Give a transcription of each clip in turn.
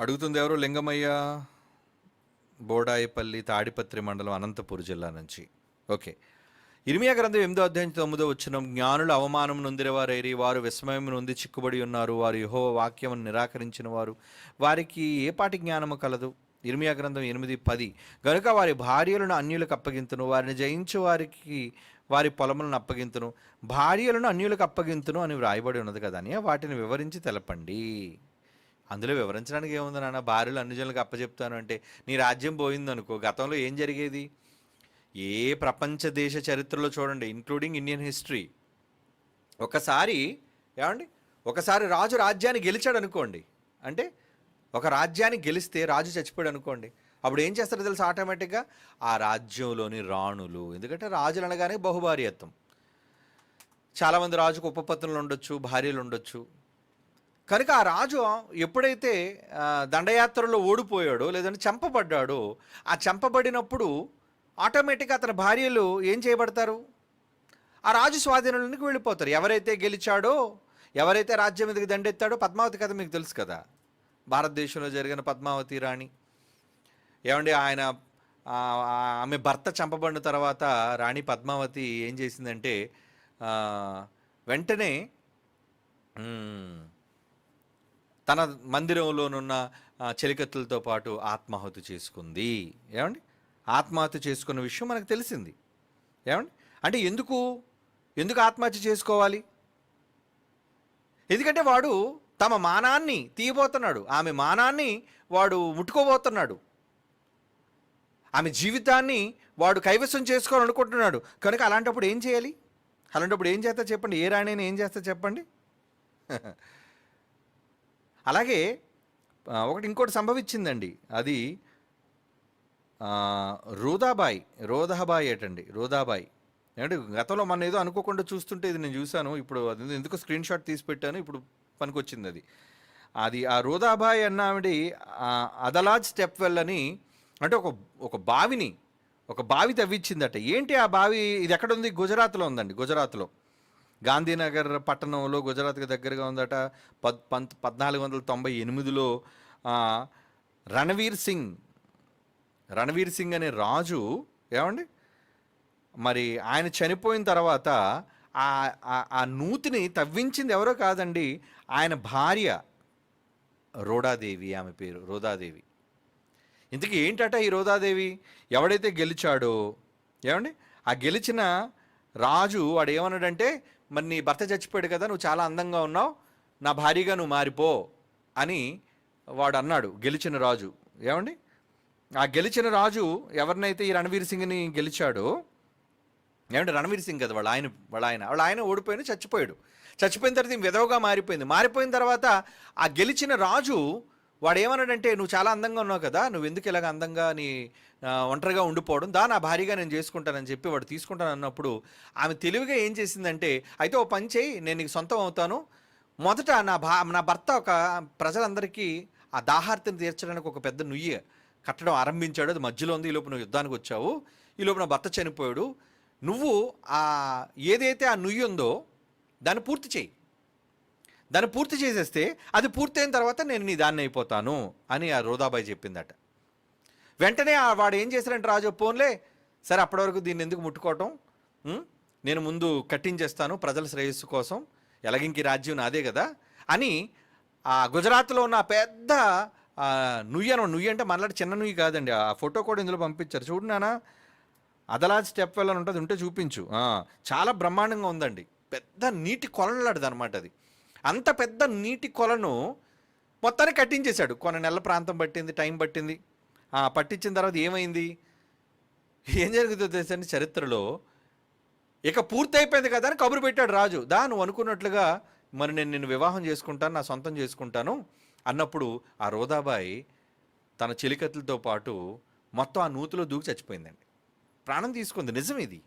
అడుగుతుంది ఎవరు? లింగమయ్య బోడాయిపల్లి తాడిపత్రి మండలం అనంతపూర్ జిల్లా నుంచి. ఓకే. ఇర్మియా గ్రంథం ఎనిమిదో అధ్యాయం తొమ్మిదో వచ్చిన జ్ఞానుల అవమానం నొందినవారేరి వారు విస్మయం నొంది చిక్కుబడి ఉన్నారు వారు యహో వాక్యం నిరాకరించిన వారు. వారికి ఏ పాటి జ్ఞానము కలదు? ఇర్మియా గ్రంథం ఎనిమిది పది. గనుక వారి భార్యలను అన్యులకు అప్పగింతును వారిని జయించు వారికి వారి పొలములను అప్పగింతును. భార్యలను అన్యులకు అప్పగింతును అని వ్రాయబడి ఉన్నది కదా అని వాటిని వివరించి తెలపండి. అందులో వివరించడానికి ఏముంది నాన్న? భార్యలు అన్ని జనులకు అప్పచెప్తాను అంటే నీ రాజ్యం పోయిందనుకో గతంలో ఏం జరిగేది? ఏ ప్రపంచ దేశ చరిత్రలో చూడండి ఇంక్లూడింగ్ ఇండియన్ హిస్టరీ ఒకసారి ఏమండి? ఒకసారి రాజు రాజ్యాన్ని గెలిచాడు అనుకోండి అంటే ఒక రాజ్యాన్ని గెలిస్తే రాజు చచ్చిపోయాడు అనుకోండి అప్పుడు ఏం చేస్తారో తెలుసు ఆటోమేటిక్గా ఆ రాజ్యంలోని రాణులు ఎందుకంటే రాజులు అనగానే బహుభార్యత్వం. చాలామంది రాజుకు ఉపపత్నులు ఉండొచ్చు భార్యలు ఉండొచ్చు. కనుక ఆ రాజు ఎప్పుడైతే దండయాత్రలో ఓడిపోయాడో లేదంటే చంపబడ్డాడో ఆ చంపబడినప్పుడు ఆటోమేటిక్గా అతని భార్యలు ఏం చేయబడతారు? ఆ రాజు స్వాధీనంలోకి వెళ్ళిపోతారు. ఎవరైతే గెలిచాడో ఎవరైతే రాజ్యం మీదకి దండెత్తాడో పద్మావతి కథ మీకు తెలుసు కదా. భారతదేశంలో జరిగిన పద్మావతి రాణి. ఏమండి ఆయన ఆమె భర్త చంపబడిన తర్వాత రాణి పద్మావతి ఏం చేసిందంటే వెంటనే తన మందిరంలోనున్న చెలికత్తులతో పాటు ఆత్మాహుతి చేసుకుంది. ఏమండి? ఆత్మహత్య చేసుకున్న విషయం మనకు తెలిసింది. ఏమండి? అంటే ఎందుకు? ఎందుకు ఆత్మహత్య చేసుకోవాలి? ఎందుకంటే వాడు తమ మానాన్ని తీయబోతున్నాడు. ఆమె మానాన్ని వాడు ముట్టుకోబోతున్నాడు. ఆమె జీవితాన్ని వాడు కైవసం చేసుకోవాలని అనుకుంటున్నాడు. కనుక అలాంటప్పుడు ఏం చేయాలి? అలాంటప్పుడు ఏం చేస్తా చెప్పండి? ఏ రాణిని ఏం చేస్తా చెప్పండి? అలాగే ఒకటి ఇంకోటి సంభవించిందండి. అది ఆ, రోదాబాయి రోదాబాయి ఏటండి రోదాబాయి. ఏమంటే గతంలో మన ఏదో అనుకోకుండా చూస్తుంటే ఇది నేను చూశాను. ఇప్పుడు అది ఎందుకు స్క్రీన్ షాట్ తీసి పెట్టాను ఇప్పుడు పనికొచ్చింది అది. అది ఆ రోదాబాయి అన్న ఆవిడ అదలాజ్ స్టెప్ వెల్ అని అంటే ఒక ఒక బావిని ఒక బావి తవ్వించిందట ఏంటి ఆ బావి ఇది ఎక్కడ ఉంది? గుజరాత్లో ఉందండి గుజరాత్లో. గాంధీనగర్ పట్టణంలో గుజరాత్కి దగ్గరగా ఉందట పద్ పంత్ పద్నాలుగు వందల తొంభై ఎనిమిదిలో రణవీర్ సింగ్. రణవీర్ సింగ్ అనే రాజు ఏమండి? మరి ఆయన చనిపోయిన తర్వాత ఆ ఆ- ఆ నూతిని తవ్వించింది ఎవరో కాదండి ఆయన భార్య రోడాదేవి ఆమె పేరు రోదాదేవి. ఇంతకీ ఏంటట ఈ రోదాదేవి? ఎవడైతే గెలిచాడో ఏమండి? ఆ గెలిచిన రాజు వాడు ఏమన్నాడంటే మరి నీ భర్త చచ్చిపోయాడు కదా నువ్వు చాలా అందంగా ఉన్నావు నా భార్యగా నువ్వు మారిపో అని వాడు అన్నాడు గెలిచిన రాజు. ఏమండి? ఆ గెలిచిన రాజు ఎవరినైతే ఈ రణవీర్ సింగ్ని గెలిచాడో ఏమంటే రణవీర్ సింగ్ కదా వాళ్ళ ఆయన వాళ్ళ ఆయన. వాళ్ళ ఆయన ఓడిపోయిన చచ్చిపోయాడు. చచ్చిపోయిన తర్వాత విధవగా మారిపోయింది. మారిపోయిన తర్వాత ఆ గెలిచిన రాజు వాడు ఏమన్నాడంటే నువ్వు చాలా అందంగా ఉన్నావు కదా నువ్వు ఎందుకు ఇలాగ అందంగా నీ ఒంటరిగా ఉండిపోవడం? దా నా భారీగా నేను చేసుకుంటానని చెప్పి వాడు తీసుకుంటాను అన్నప్పుడు ఆమె తెలివిగా ఏం చేసిందంటే అయితే ఓ పని చేయి నేను నీకు సొంతం అవుతాను. మొదట నా భా నా భర్త ఒక ప్రజలందరికీ ఆ దాహార్తిని తీర్చడానికి ఒక పెద్ద నుయ్యి కట్టడం ఆరంభించాడు. అది మధ్యలో ఉంది ఈ లోపు నువ్వు యుద్ధానికి వచ్చావు. ఈ లోపు నా భర్త చనిపోయాడు. నువ్వు ఆ ఏదైతే ఆ నుయ్యి ఉందో దాన్ని పూర్తి చేయి. దాన్ని పూర్తి చేసేస్తే అది పూర్తయిన తర్వాత నేను నీ దాన్ని అయిపోతాను అని ఆ రోదాబాయి చెప్పిందట. వెంటనే వాడు ఏం చేశారంటే రాజు పోన్లే సరే అప్పటి వరకు దీన్ని ఎందుకు ముట్టుకోవటం? నేను ముందు కట్టించేస్తాను ప్రజల శ్రేయస్సు కోసం. ఎలాగింకి రాజ్యం నాదే కదా అని ఆ గుజరాత్లో ఉన్న పెద్ద నుయ్యను నుయ్యి అను నుయ్యి అంటే మనలాంటి చిన్న నుయ్యి కాదండి. ఆ ఫోటో కూడా ఇందులో పంపించారు. చూడు నానా అదలాజ్ స్టెప్ వెళ్ళని ఉంటుంది ఉంటే చూపించు. చాలా బ్రహ్మాండంగా ఉందండి. పెద్ద నీటి కొలలాడిది అనమాట అది. అంత పెద్ద నీటి కొలను మొత్తాన్ని కట్టించేశాడు. కొన్ని నెలల ప్రాంతం పట్టింది టైం పట్టింది. పట్టించిన తర్వాత ఏమైంది? ఏం జరుగుతుందో తెలుసండి చరిత్రలో ఇక పూర్తి అయిపోయింది కదా అని కబురు పెట్టాడు రాజు. దా నువ్వు అనుకున్నట్లుగా మరి నేను నిన్ను వివాహం చేసుకుంటాను నా సొంతం చేసుకుంటాను అన్నప్పుడు ఆ రోదాబాయి తన చెలికత్తులతో పాటు మొత్తం ఆ నూతిలో దూకి చచ్చిపోయిందండి. ప్రాణం తీసుకుంది. నిజం ఇది.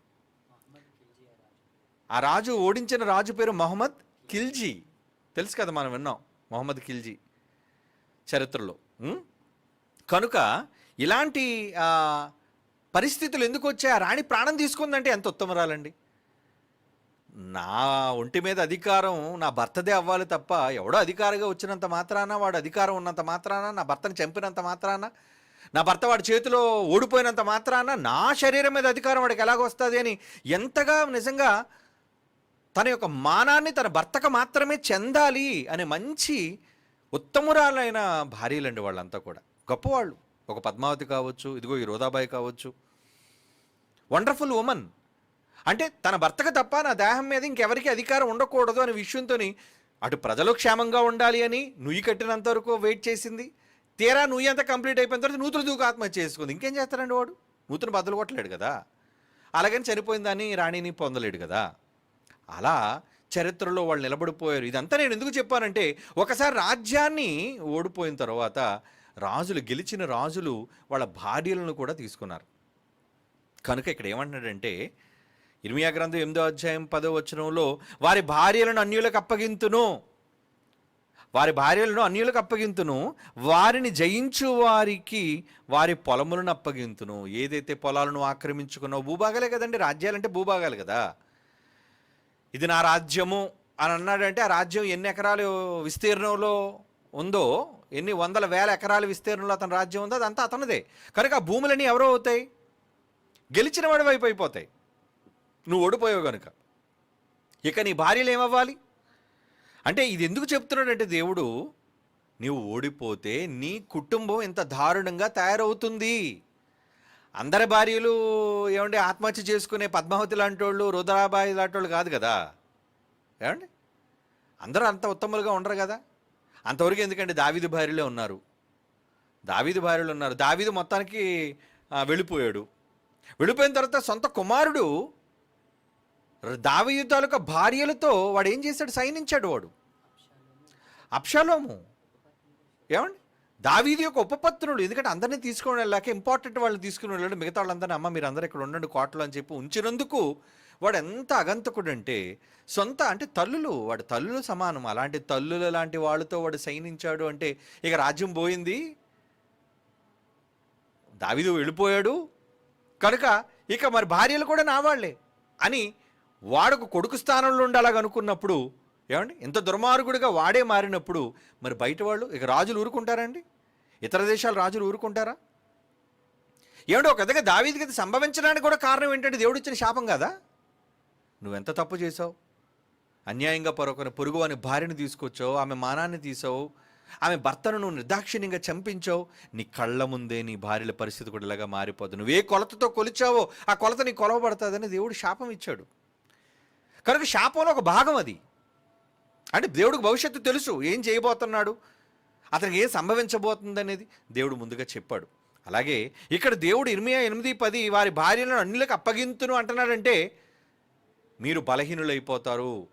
ఆ రాజు ఓడించిన రాజు పేరు మహమ్మద్ ఖిల్జీ తెలుసు కదా మనం విన్నాం మొహమ్మద్ ఖిల్జీ చరిత్రలో కనుక ఇలాంటి పరిస్థితులు ఎందుకు వచ్చాయి? ఆ రాణి ప్రాణం తీసుకుందంటే ఎంత ఉత్తమరాలండి? నా ఒంటి మీద అధికారం నా భర్తదే అవ్వాలి తప్ప ఎవడో అధికారిగా వచ్చినంత మాత్రాన వాడు అధికారం ఉన్నంత మాత్రాన నా భర్తను చంపినంత మాత్రాన నా భర్త వాడి చేతిలో ఓడిపోయినంత మాత్రాన నా శరీరం మీద అధికారం వాడికి ఎలాగొస్తుంది అని ఎంతగా నిజంగా తన యొక్క మానాన్ని తన భర్తకు మాత్రమే చెందాలి అనే మంచి ఉత్తమురాలైన భార్యలండి వాళ్ళంతా కూడా. గొప్పవాళ్ళు. ఒక పద్మావతి కావచ్చు ఇదిగో ఈ రోదాబాయి కావచ్చు. వండర్ఫుల్ ఉమెన్ అంటే తన భర్తకు తప్ప నా దేహం మీద ఇంకెవరికి అధికారం ఉండకూడదు అనే విషయంతో అటు ప్రజలు క్షేమంగా ఉండాలి అని నుయ్యి కట్టినంత వరకు వెయిట్ చేసింది. తీరా నుయ్యి అంతా కంప్లీట్ అయిపోయిన తర్వాత నూతులు దూకు ఆత్మహత్య చేసుకుంది. ఇంకేం చేస్తారండి వాడు? నూతులు బదులు కొట్టలేడు కదా. అలాగని చనిపోయిందని రాణిని పొందలేడు కదా. అలా చరిత్రలో వాళ్ళు నిలబడిపోయారు. ఇదంతా నేను ఎందుకు చెప్పానంటే ఒకసారి రాజ్యాన్ని ఓడిపోయిన తర్వాత రాజులు గెలిచిన రాజులు వాళ్ళ భార్యలను కూడా తీసుకున్నారు. కనుక ఇక్కడ ఏమంటున్నాడంటే ఇర్మియా గ్రంథం ఎనిమిదో అధ్యాయం పదో వచనంలో వారి భార్యలను అన్యులకు అప్పగింతును. వారి భార్యలను అన్యులకు అప్పగింతును. వారిని జయించు వారికి వారి పొలములను అప్పగింతును. ఏదైతే పొలాలను ఆక్రమించుకున్నావు భూభాగాలే కదండి. రాజ్యాలంటే భూభాగాలు కదా. ఇది నా రాజ్యము అని అన్నాడంటే ఆ రాజ్యం ఎన్ని ఎకరాలు విస్తీర్ణంలో ఉందో ఎన్ని వందల వేల ఎకరాల విస్తీర్ణంలో అతని రాజ్యం ఉందో అదంతా అతనిదే. కనుక ఆ భూములన్నీ ఎవరో అవుతాయి? గెలిచిన వాడి వైపు అయిపోతాయి. నువ్వు ఓడిపోయావు కనుక ఇక నీ భార్యలు ఏమవ్వాలి? అంటే ఇది ఎందుకు చెప్తున్నాడంటే దేవుడు నీవు ఓడిపోతే నీ కుటుంబం ఇంత దారుణంగా తయారవుతుంది. అందరి భార్యలు ఏమండి ఆత్మహత్య చేసుకునే పద్మావతి లాంటి వాళ్ళు రుద్రాబాయి లాంటి వాళ్ళు కాదు కదా? ఏమండి? అందరూ అంత ఉత్తములుగా ఉండరు కదా? అంతవరకు ఎందుకంటే దావీదు భార్యలే ఉన్నారు? దావీదు భార్యలు ఉన్నారు. దావీదు మొత్తానికి వెళ్ళిపోయాడు. వెళ్ళిపోయిన తర్వాత సొంత కుమారుడు దావీదు తాలూకా భార్యలతో వాడు ఏం చేశాడు? సైనించాడు వాడు. అప్షాలోము ఏమండి? దావీది యొక్క ఉపపత్నుడు ఎందుకంటే అందరినీ తీసుకొని వెళ్ళాక ఇంపార్టెంట్ వాళ్ళు తీసుకుని వెళ్ళాడు. మిగతా వాళ్ళందరినీ అమ్మ మీరు అందరూ ఇక్కడ ఉండండి కోటలు అని చెప్పి ఉంచినందుకు వాడు ఎంత అగంతకుడు అంటే సొంత అంటే తల్లులు వాడు తల్లులు సమానం. అలాంటి తల్లుల లాంటి వాళ్ళతో వాడు సైనించాడు అంటే ఇక రాజ్యం పోయింది. దావీదు వెళ్ళిపోయాడు. కనుక ఇక మరి భార్యలు కూడా నావాళ్ళే అని వాడుకు కొడుకు స్థానంలో ఉండాలనుకున్నప్పుడు ఏమండి? ఇంత దుర్మార్గుడిగా వాడే మారినప్పుడు మరి బయట వాళ్ళు ఇక రాజులు ఊరుకుంటారండి? ఇతర దేశాల రాజులు ఊరుకుంటారా? ఏమంటే ఒక విధంగా దావీదికి సంభవించడానికి కూడా కారణం ఏంటంటే దేవుడు ఇచ్చిన శాపం కదా? నువ్వెంత తప్పు చేసావు అన్యాయంగా పొరొకని పొరుగు అని భార్యను తీసుకొచ్చావు ఆమె మానాన్ని తీసావు ఆమె భర్తను నువ్వు నిర్దాక్షిణ్యంగా చంపించావు నీ కళ్ళ ముందే నీ భార్యల పరిస్థితి కూడా ఇలాగా మారిపోదు నువ్వు ఏ కొలతతో కొలిచావో ఆ కొలత నీ కొలవబడుతుందని దేవుడు శాపం ఇచ్చాడు. కనుక శాపంలో ఒక భాగం అది. అంటే దేవుడికి భవిష్యత్తు తెలుసు. ఏం చేయబోతున్నాడు? అతనికి ఏం సంభవించబోతుంది అనేది దేవుడు ముందుగా చెప్పాడు. అలాగే ఇక్కడ దేవుడు ఇర్మియా ఎనిమిది పది వారి భార్యలను అన్నిలకు అప్పగింతును అంటున్నాడంటే మీరు బలహీనులైపోతారు.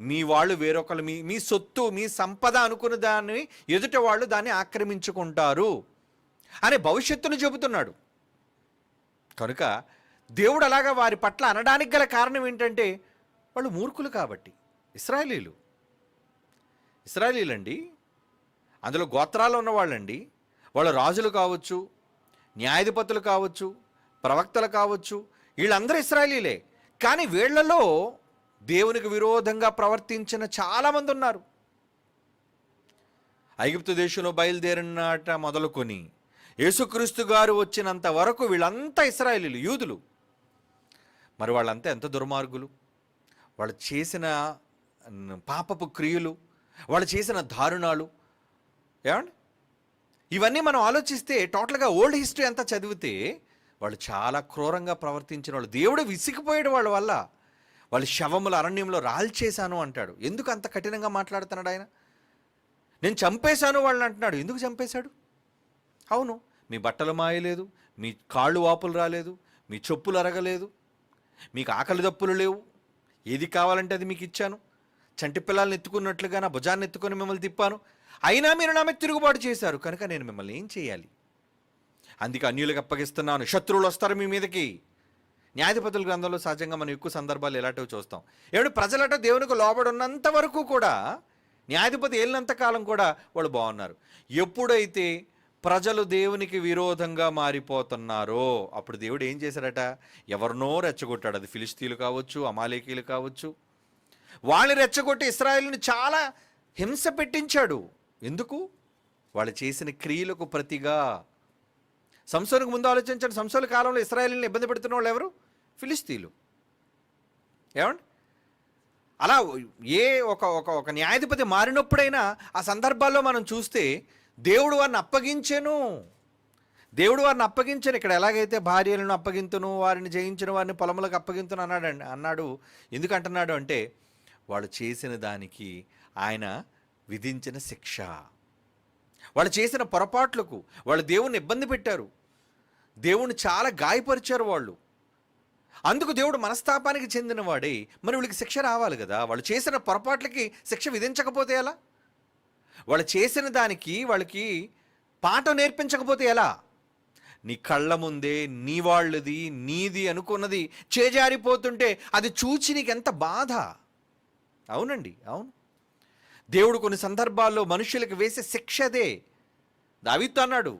మీ వాళ్ళు వేరొకరు మీ మీ సొత్తు మీ సంపద అనుకున్న దాన్ని ఎదుట వాళ్ళు దాన్ని ఆక్రమించుకుంటారు అనే భవిష్యత్తును చెబుతున్నాడు. కనుక దేవుడు అలాగా వారి పట్ల అనడానికి గల కారణం ఏంటంటే వాళ్ళు మూర్ఖులు కాబట్టి ఇస్రాయలీలు. ఇస్రాయలీలండి అందులో గోత్రాలు ఉన్నవాళ్ళండి. వాళ్ళ రాజులు కావచ్చు న్యాయాధిపతులు కావచ్చు ప్రవక్తలు కావచ్చు వీళ్ళందరూ ఇస్రాయలీలే. కానీ వీళ్ళలో దేవునికి విరోధంగా ప్రవర్తించిన చాలామంది ఉన్నారు. ఐగుప్తు దేశంలో బయలుదేరినట మొదలుకొని యేసుక్రీస్తు గారు వచ్చినంత వరకు వీళ్ళంతా ఇస్రాయలీలు యూదులు. మరి వాళ్ళంతా ఎంత దుర్మార్గులు? వాళ్ళు చేసిన పాపపు క్రియలు వాళ్ళు చేసిన దారుణాలు. ఏమండి? ఇవన్నీ మనం ఆలోచిస్తే టోటల్గా ఓల్డ్ హిస్టరీ అంతా చదివితే వాళ్ళు చాలా క్రూరంగా ప్రవర్తించిన వాళ్ళు. దేవుడు విసిగిపోయాడు వాళ్ళ వల్ల. వాళ్ళ శవముల అరణ్యంలో రాల్చేశాను అంటాడు. ఎందుకు అంత కఠినంగా మాట్లాడుతున్నాడు ఆయన? నేను చంపేశాను వాళ్ళని అంటున్నాడు. ఎందుకు చంపేశాడు? అవును మీ బట్టలు మాయలేదు మీ కాళ్ళు వాపులు రాలేదు మీ చెప్పులు అరగలేదు మీకు ఆకలి దప్పులు లేవు. ఏది కావాలంటే అది మీకు ఇచ్చాను. చంటి పిల్లల్ని ఎత్తుకున్నట్లుగా నా భుజాన్ని ఎత్తుకొని మిమ్మల్ని తిప్పాను. అయినా మీరు నా మీద తిరుగుబాటు చేశారు. కనుక నేను మిమ్మల్ని ఏం చేయాలి? అందుకే అన్యులకు అప్పగిస్తున్నాను. శత్రువులు వస్తారు మీ మీదకి. న్యాయాధిపతుల గ్రంథంలో సహజంగా మనం ఎక్కువ సందర్భాలు ఎలాంటివి చూస్తాం. ఏమిటి ప్రజలట దేవునికి లోబడున్నంత వరకు కూడా న్యాయాధిపతి వెళ్ళినంత కాలం కూడా వాళ్ళు బాగున్నారు. ఎప్పుడైతే ప్రజలు దేవునికి విరోధంగా మారిపోతున్నారో అప్పుడు దేవుడు ఏం చేశాడట ఎవరినో రెచ్చగొట్టాడు. అది ఫిలిస్తీన్లు కావచ్చు అమాలేకీలు కావచ్చు. వాళ్ళని రెచ్చగొట్టి ఇస్రాయల్ని చాలా హింస పెట్టించాడు. ఎందుకు? వాళ్ళు చేసిన క్రియలకు ప్రతిగా. సంసోనికి ముందు ఆలోచించండి. సంసోల కాలంలో ఇస్రాయల్ని ఇబ్బంది పెడుతున్న వాళ్ళు ఎవరు? ఫిలిస్తీన్లు. ఏమండి? అలా ఏ ఒక ఒక ఒక న్యాయాధిపతి మారినప్పుడైనా ఆ సందర్భాల్లో మనం చూస్తే దేవుడు వారిని అప్పగించెను. దేవుడు వారిని అప్పగించను. ఇక్కడ ఎలాగైతే భార్యలను అప్పగింతును వారిని జయించిన వారిని పొలములకు అప్పగింతును అన్నాడు. అన్నాడు ఎందుకంటున్నాడు అంటే వాళ్ళు చేసిన దానికి ఆయన విధించిన శిక్ష. వాళ్ళు చేసిన పొరపాట్లకు వాళ్ళు దేవుణ్ణి ఇబ్బంది పెట్టారు. దేవుణ్ణి చాలా గాయపరిచారు వాళ్ళు. అందుకు దేవుడు మనస్తాపానికి చెందినవాడే. మరి వీళ్ళకి శిక్ష రావాలి కదా? వాళ్ళు చేసిన పొరపాట్లకి శిక్ష విధించకపోతే ఎలా? వాళ్ళు చేసిన దానికి వాళ్ళకి పాఠం నేర్పించకపోతే ఎలా? నీ కళ్ళ ముందే నీ వాళ్ళది నీది అనుకున్నది చేజారిపోతుంటే అది చూచి నీకు ఎంత బాధ? అవునండి అవును. దేవుడు కొన్ని సందర్భాల్లో మనుషులకు వేసే శిక్ష అదే. దావిత్తు అన్నాడు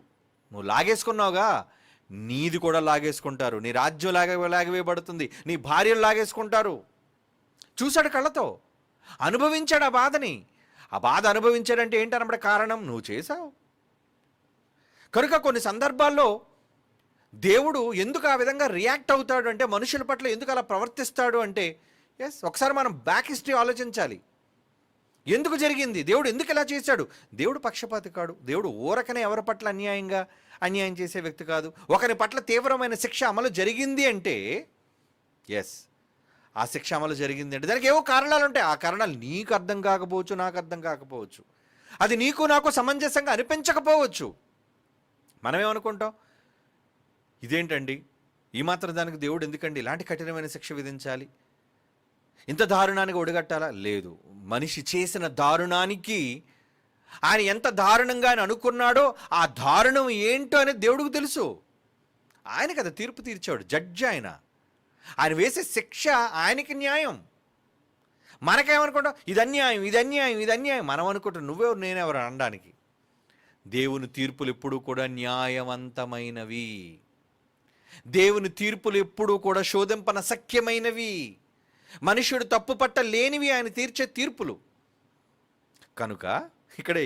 నువ్వు లాగేసుకున్నావుగా? నీది కూడా లాగేసుకుంటారు. నీ రాజ్యం లాగే లాగవేయబడుతుంది. నీ భార్యలు లాగేసుకుంటారు. చూశాడు కళ్ళతో. అనుభవించాడు ఆ బాధని. ఆ బాధ అనుభవించాడంటే ఏంటనమాట కారణం? నువ్వు చేశావు. కనుక కొన్ని సందర్భాల్లో దేవుడు ఎందుకు ఆ విధంగా రియాక్ట్ అవుతాడు అంటే మనుషుల పట్ల ఎందుకు అలా ప్రవర్తిస్తాడు అంటే ఎస్ ఒకసారి మనం బ్యాక్ హిస్టరీ ఆలోచించాలి. ఎందుకు జరిగింది? దేవుడు ఎందుకు ఇలా చేశాడు? దేవుడు పక్షపాతి కాడు. దేవుడు ఊరకనే ఎవరి పట్ల అన్యాయంగా అన్యాయం చేసే వ్యక్తి కాదు. ఒకరి పట్ల తీవ్రమైన శిక్ష అమలు జరిగింది అంటే ఎస్ ఆ శిక్ష అమలు జరిగింది అంటే దానికి ఏవో కారణాలు ఉంటాయి. ఆ కారణాలు నీకు అర్థం కాకపోవచ్చు నాకు అర్థం కాకపోవచ్చు. అది నీకు నాకు సమంజసంగా అనిపించకపోవచ్చు. మనమేమనుకుంటాం? ఇదేంటండి? ఈ మాత్రం దానికి దేవుడు ఎందుకండి ఇలాంటి కఠినమైన శిక్ష విధించాలి? ఇంత దారుణానికి ఒడిగట్టాలా? లేదు. మనిషి చేసిన దారుణానికి ఆయన ఎంత దారుణంగా ఆయన అనుకున్నాడో ఆ దారుణం ఏంటో అనేది దేవుడికి తెలుసు. ఆయన కదా తీర్పు తీర్చాడు. జడ్జి ఆయన. ఆయన వేసే శిక్ష ఆయనకి న్యాయం. మనకేమనుకుంటాం? ఇది అన్యాయం ఇది అన్యాయం ఇది అన్యాయం. మనం అనుకుంటాం నువ్వెవరు నేనెవరు అనడానికి. దేవుని తీర్పులు ఎప్పుడూ కూడా న్యాయవంతమైనవి. దేవుని తీర్పులు ఎప్పుడూ కూడా శోధింపన సఖ్యమైనవి. మనుషుడు తప్పు పట్ట లేనివి ఆయన తీర్చే తీర్పులు. కనుక ఇక్కడ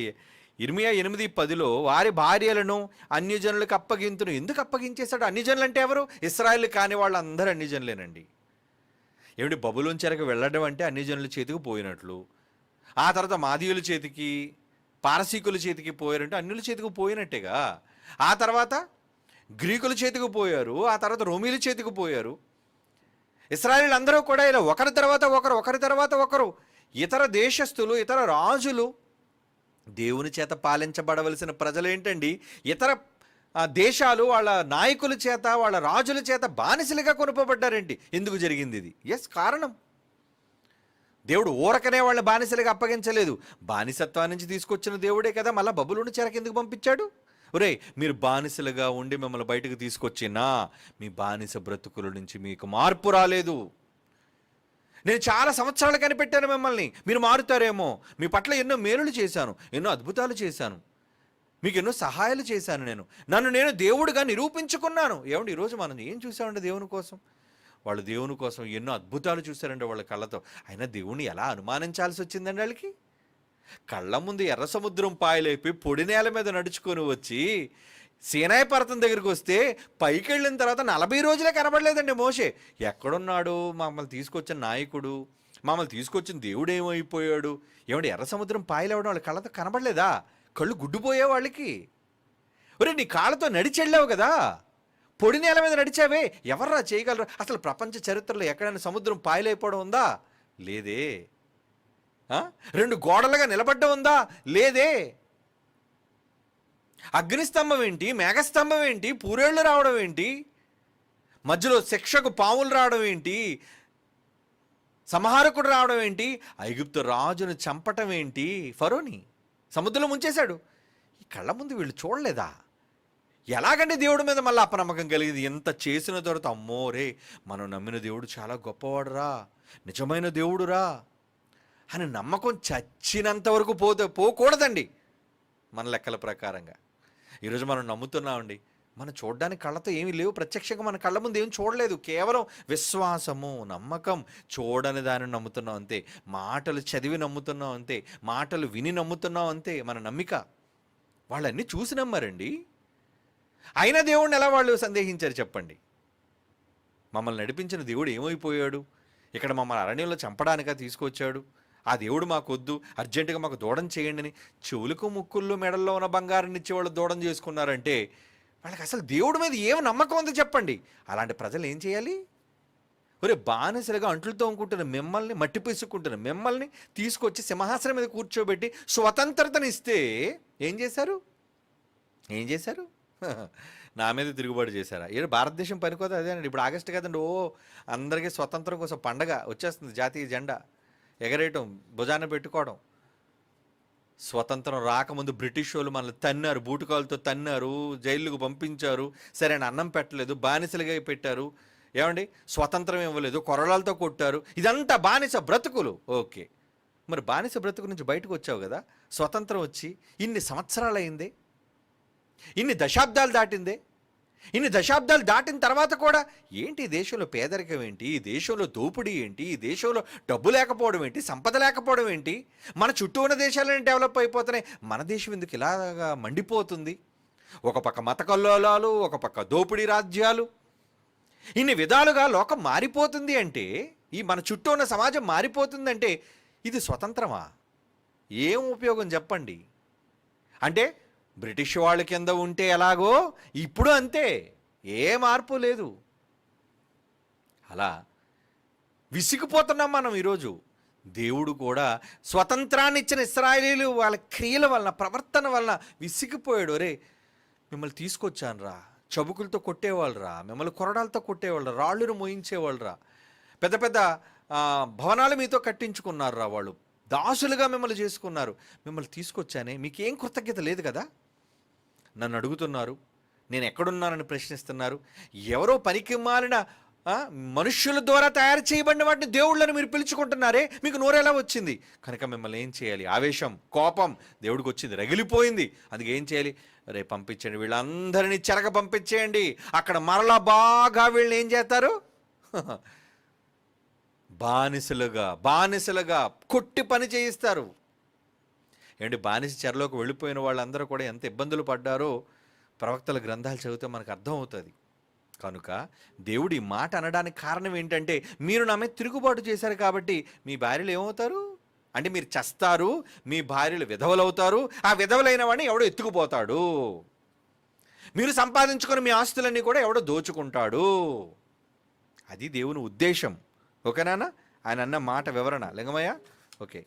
ఇర్మియా ఎనిమిది పదిలో వారి భార్యలను అన్యజనులకు అప్పగింతును. ఎందుకు అప్పగించేశాడు? అన్యజనులు అంటే ఎవరు? ఇస్రాయల్ కాని వాళ్ళందరూ అన్యజనులేనండి. ఏమిటి బబులోని చెరకు వెళ్ళడం అంటే అన్యజనుల చేతికి పోయినట్లు? ఆ తర్వాత మాదీయుల చేతికి పారసీకుల చేతికి పోయారంటే అన్యుల చేతికి పోయినట్టేగా? ఆ తర్వాత గ్రీకుల చేతికి పోయారు ఆ తర్వాత రోమీల చేతికి పోయారు. ఇస్రాయేల్ అందరూ కూడా ఇలా ఒకరి తర్వాత ఒకరు ఒకరి తర్వాత ఒకరు ఇతర దేశస్థులు ఇతర రాజులు దేవుని చేత పాలించబడవలసిన ప్రజలు ఏంటండి ఇతర దేశాలు వాళ్ళ నాయకుల చేత వాళ్ళ రాజుల చేత బానిసలుగా కొనుపబడ్డారండి. ఎందుకు జరిగింది ఇది? ఎస్ కారణం. దేవుడు ఊరకనే వాళ్ళ బానిసలుగా అప్పగించలేదు. బానిసత్వాన్నించి నుంచి తీసుకొచ్చిన దేవుడే కదా మళ్ళీ బబులుని చెరకు ఎందుకు పంపించాడు? ఒరే మీరు బానిసలుగా ఉండి మిమ్మల్ని బయటకు తీసుకొచ్చినా మీ బానిస బ్రతుకుల నుంచి మీకు మార్పు రాలేదు. నేను చాలా సంవత్సరాలు కనిపెట్టాను మిమ్మల్ని. మీరు మారుతారేమో. మీ పట్ల ఎన్నో మేలులు చేశాను ఎన్నో అద్భుతాలు చేశాను. మీకు ఎన్నో సహాయాలు చేశాను నేను. నన్ను నేను దేవుడిగా నిరూపించుకున్నాను. ఏమండి ఈరోజు మనం ఏం చూసామండి దేవుని కోసం? వాళ్ళు దేవుని కోసం ఎన్నో అద్భుతాలు చూశారండి వాళ్ళ కళ్ళతో. అయినా దేవుణ్ణి ఎలా అనుమానించాల్సి వచ్చిందండి వాళ్ళకి? కళ్ళ ముందు ఎర్ర సముద్రం పాయలేపి పొడి నేల మీద నడుచుకొని వచ్చి సీనాయి పర్వతం దగ్గరికి వస్తే పైకి వెళ్ళిన తర్వాత నలభై రోజులే కనబడలేదండి మోషే. ఎక్కడున్నాడు? మమ్మల్ని తీసుకొచ్చిన నాయకుడు మమ్మల్ని తీసుకొచ్చిన దేవుడు ఏమైపోయాడు? ఏమంటే ఎర్ర సముద్రం పాయలేవడం వాళ్ళ కళ్ళతో కనబడలేదా? కళ్ళు గుడ్డుపోయే వాళ్ళకి. ఒరే నీ కాళ్ళతో నడిచెళ్ళావు కదా? పొడి నేల మీద నడిచావే? ఎవర్రా చేయగలరు? అసలు ప్రపంచ చరిత్రలో ఎక్కడైనా సముద్రం పాయలైపోవడం ఉందా? లేదే. రెండు గోడలుగా నిలబడ్డం ఉందా? లేదే. అగ్నిస్తంభం ఏంటి? మేఘస్తంభం ఏంటి? పూరేళ్ళు రావడం ఏంటి? మధ్యలో శిక్షకు పావులు రావడం ఏంటి? సంహారకుడు రావడం ఏంటి? ఐగుప్తు రాజును చంపటం ఏంటి? ఫరోని సముద్రంలో ముంచేశాడు. ఈ కళ్ళ ముందు వీళ్ళు చూడలేదా? ఎలాగంటే దేవుడి మీద మళ్ళీ అపనమ్మకం కలిగింది? ఎంత చేసిన తర్వాత అమ్మో రే మనం నమ్మిన దేవుడు చాలా గొప్పవాడురా. నిజమైన దేవుడురా. అని నమ్మకం చచ్చినంత వరకు పోతే పోకూడదండి మన లెక్కల ప్రకారంగా. ఈరోజు మనం నమ్ముతున్నామండి మనం చూడడానికి కళ్ళతో ఏమీ లేవు ప్రత్యక్షంగా మన కళ్ళ ముందు ఏం చూడలేదు కేవలం విశ్వాసము నమ్మకం చూడని దాన్ని నమ్ముతున్నాం అంతే. మాటలు చదివి నమ్ముతున్నాం అంతే మాటలు విని నమ్ముతున్నాం అంతే మన నమ్మిక. వాళ్ళన్నీ చూసి నమ్మారండి. అయినా దేవుడిని ఎలా వాళ్ళు సందేహించారు చెప్పండి. మమ్మల్ని నడిపించిన దేవుడు ఏమైపోయాడు? ఇక్కడ మమ్మల్ని అరణ్యంలో చంపడానికా తీసుకొచ్చాడు? ఆ దేవుడు మాకొద్దు అర్జెంటుగా మాకు దూడం చేయండి అని చెవులకు ముక్కుల్లో మెడల్లో ఉన్న బంగారాన్ని ఇచ్చి వాళ్ళు దూడం చేసుకున్నారంటే వాళ్ళకి అసలు దేవుడి మీద ఏం నమ్మకం ఉంది చెప్పండి. అలాంటి ప్రజలు ఏం చేయాలి? ఒరే బానిసలుగా అంట్లు తోముకుంటున్న మిమ్మల్ని మట్టి పిసుక్కుంటున్న మిమ్మల్ని తీసుకొచ్చి సింహాసనం మీద కూర్చోబెట్టి స్వతంత్రతని ఇస్తే ఏం చేశారు? ఏం చేశారు? నా మీద తిరుగుబాటు చేశారా? ఏ భారతదేశం పనికోదా అదేనండి ఇప్పుడు ఆగస్టు కదండి ఓ అందరికీ స్వతంత్రం కోసం పండగ వచ్చేస్తుంది జాతీయ జెండా. ఎగరేయటం భుజాన పెట్టుకోవడం. స్వతంత్రం రాకముందు బ్రిటిష్ వాళ్ళు మనల్ని తన్నారు బూటుకాలతో తన్నారు జైలుకు పంపించారు. సరైన అన్నం పెట్టలేదు బానిసలుగా పెట్టారు. ఏమండి? స్వతంత్రం ఇవ్వలేదు కొరడాలతో కొట్టారు. ఇదంతా బానిస బ్రతుకులు. ఓకే. మరి బానిస బ్రతుకు నుంచి బయటకు వచ్చావు కదా? స్వతంత్రం వచ్చి ఇన్ని సంవత్సరాలు అయింది ఇన్ని దశాబ్దాలు దాటిందే? ఇన్ని దశాబ్దాలు దాటిన తర్వాత కూడా ఏంటి దేశంలో పేదరికం ఏంటి? ఈ దేశంలో దోపిడీ ఏంటి? ఈ దేశంలో డబ్బు లేకపోవడం ఏంటి? సంపద లేకపోవడం ఏంటి? మన చుట్టూ ఉన్న దేశాలన్నీ డెవలప్ అయిపోతున్నాయి. మన దేశం ఎందుకు ఇలాగా మండిపోతుంది? ఒక పక్క మత కల్లోలాలు ఒక పక్క దోపిడీ రాజ్యాలు. ఇన్ని విధాలుగా లోకం మారిపోతుంది అంటే ఈ మన చుట్టూ ఉన్న సమాజం మారిపోతుందంటే ఇది స్వతంత్రమా? ఏం ఉపయోగం చెప్పండి? అంటే బ్రిటిష్ వాళ్ళ కింద ఉంటే ఎలాగో ఇప్పుడు అంతే ఏ మార్పు లేదు. అలా విసిగిపోతున్నాం మనం ఈరోజు. దేవుడు కూడా స్వతంత్రాన్ని ఇచ్చిన ఇస్రాయలీలు వాళ్ళ క్రియల వలన ప్రవర్తన వలన విసిగిపోయాడు. రే మిమ్మల్ని తీసుకొచ్చాను రా చబుకులతో కొట్టేవాళ్ళు రా మిమ్మల్ని కొరడాలతో కొట్టేవాళ్ళు రాళ్ళును మోయించేవాళ్ళు రా పెద్ద పెద్ద భవనాలు మీతో కట్టించుకున్నారు రా వాళ్ళు. దాసులుగా మిమ్మల్ని చేసుకున్నారు. మిమ్మల్ని తీసుకొచ్చానే. మీకేం కృతజ్ఞత లేదు కదా? నన్ను అడుగుతున్నారు. నేను ఎక్కడున్నానని ప్రశ్నిస్తున్నారు. ఎవరో పనికి మాలిన మనుష్యుల ద్వారా తయారు చేయబడిన వాటిని దేవుళ్ళని మీరు పిలుచుకుంటున్నారే? మీకు నోరెలా వచ్చింది? కనుక మిమ్మల్ని ఏం చేయాలి? ఆవేశం కోపం దేవుడికి వచ్చింది. రగిలిపోయింది. అందుకే ఏం చేయాలి? రేపు పంపించండి. వీళ్ళందరినీ చెరగ పంపించేయండి. అక్కడ మరలా బాగా వీళ్ళని ఏం చేస్తారు? బానిసలుగా బానిసలుగా కొట్టి పని చేయిస్తారు. ఏంటి బానిస చెరలోకి వెళ్ళిపోయిన వాళ్ళందరూ కూడా ఎంత ఇబ్బందులు పడ్డారో ప్రవక్తల గ్రంథాలు చదివితే మనకు అర్థమవుతుంది. కనుక దేవుడి మాట అనడానికి కారణం ఏంటంటే మీరు నా మీద తిరుగుబాటు చేశారు కాబట్టి మీ భార్యలు ఏమవుతారు? అంటే మీరు చస్తారు మీ భార్యలు విధవలవుతారు ఆ విధవలైన వాడిని ఎవడో ఎత్తుకుపోతాడు. మీరు సంపాదించుకున్న మీ ఆస్తులన్నీ కూడా ఎవడో దోచుకుంటాడు. అది దేవుని ఉద్దేశం. ఓకేనా ఆయన అన్న మాట వివరణ. లింగమయ్య? ఓకే.